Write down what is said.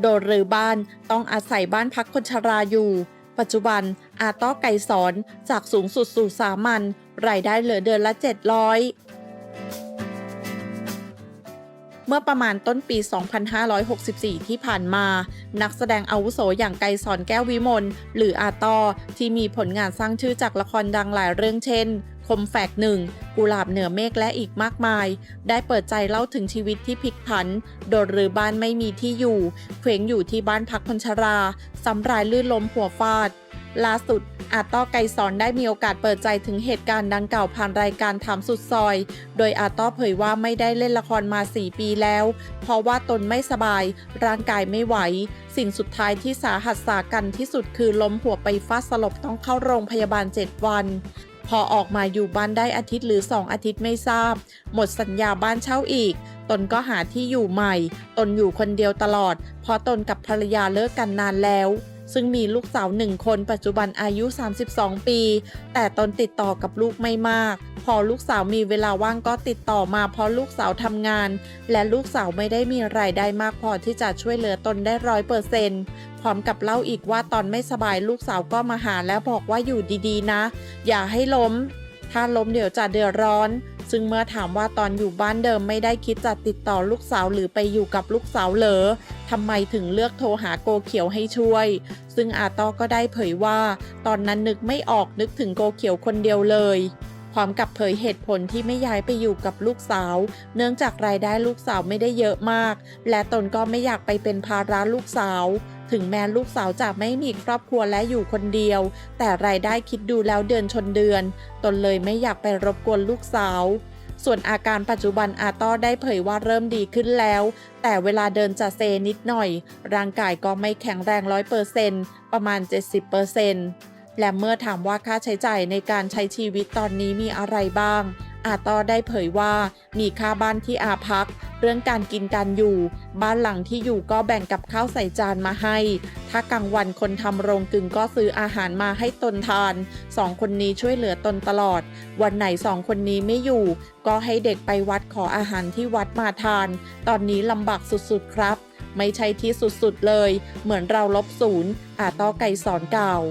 โดดหรือบ้านต้องอาศัยบ้านพักคนชราอยู่ ปัจจุบันอาต้อไก่สอนจากสูงสุดสู่สามัญรายได้เหลือเดือนละ 700 เมื่อประมาณต้นปี 2564 ที่ผ่านมา นักแสดงอาวุโสอย่างไกรสอนแก้ววิมลหรืออาตอที่มีผลงานสร้างชื่อจากละครดังหลายเรื่องเช่น คมแฝกหนึ่งกุหลาบเหนือเมฆและอีกมากมาย ได้เปิดใจเล่าถึงชีวิตที่พลิกผัน โดดหรือบ้านไม่มีที่อยู่ เคว้งอยู่ที่บ้านพักคนชราสำรายลื่นล้มหัวฟาด ล่าสุดอาต้อไกสอนได้มีโอกาสเปิดใจถึงเหตุการณ์ดังกล่าวผ่านรายการถามสุดซอย โดยอาต้อเผยว่าไม่ได้เล่นละครมา 4 ปีแล้ว เพราะว่าตนไม่สบาย ร่างกายไม่ไหว สิ่งสุดท้ายที่สาหัสสากันที่สุดคือล้มหัวไปฟาดสลบต้องเข้าโรงพยาบาล 7 วัน พอออกมาอยู่บ้านได้อาทิตย์หรือ 2 อาทิตย์ไม่ทราบ หมดสัญญาบ้านเช่าอีก ตนก็หาที่อยู่ใหม่ ตนอยู่คนเดียวตลอด เพราะตนกับภรรยาเลิกกันนานแล้ว ซึ่งมีลูกสาวหนึ่งคนปัจจุบันอายุ 32 ปี แต่ตนติดต่อกับลูกไม่มาก พอลูกสาวมีเวลาว่างก็ติดต่อมาเพราะลูกสาวทำงาน และลูกสาวไม่ได้มีรายได้มากพอที่จะช่วยเหลือตนได้ร้อยเปอร์เซนต์พร้อมกับเล่าอีกว่าตอนไม่สบายลูกสาวก็มาหาแล้วบอกว่าอยู่ดีๆนะ อย่าให้ล้ม ถ้าล้มเดี๋ยวจะเดือดร้อน ซึ่งเมื่อถามว่าตอนอยู่บ้านเดิมไม่ได้คิดจะติดต่อลูกสาวหรือไปอยู่กับลูกสาวเหรอทำไมถึงเลือกโทรหาโกเขียวให้ช่วย ซึ่งอาตอก็ได้เผยว่า ตอนนั้นนึกไม่ออกนึกถึงโกเขียวคนเดียวเลยพร้อมกับเผยเหตุผลที่ไม่ย้ายไปอยู่กับลูกสาว เนื่องจากรายได้ลูกสาวไม่ได้เยอะมาก และตนก็ไม่อยากไปเป็นภาระลูกสาว ถึงแม้ลูกสาวจะไม่มีครอบครัวและอยู่คนเดียว แต่รายได้คิดดูแล้วเดือนชนเดือน ตนเลยไม่อยากไปรบกวนลูกสาว ส่วนอาการปัจจุบันอาต้อได้เผยว่าเริ่มดีขึ้นแล้ว แต่เวลาเดินจะเซนิดหน่อย ร่างกายก็ไม่แข็งแรงร้อยเปอร์เซนประมาณ 70เปอร์เซนและเมื่อถามว่าค่าใช้จ่ายในการใช้ชีวิตตอนนี้มีอะไรบ้าง อาต้อได้เผยว่ามีค่าบ้านที่อาพัก เรื่องการกินการอยู่ บ้านหลังที่อยู่ก็แบ่งกับข้าวใส่จานมาให้ ถ้ากลางวันคนทำโรงกึ่งก็ซื้ออาหารมาให้ตนทานสองคนนี้ช่วยเหลือตนตลอด วันไหนสองคนนี้ไม่อยู่ ก็ให้เด็กไปวัดขออาหารที่วัดมาทาน ตอนนี้ลำบากสุดๆครับ ไม่ใช่ที่สุดๆเลย เหมือนเราลบศูนย์อาต้อไก่สอนกล่าว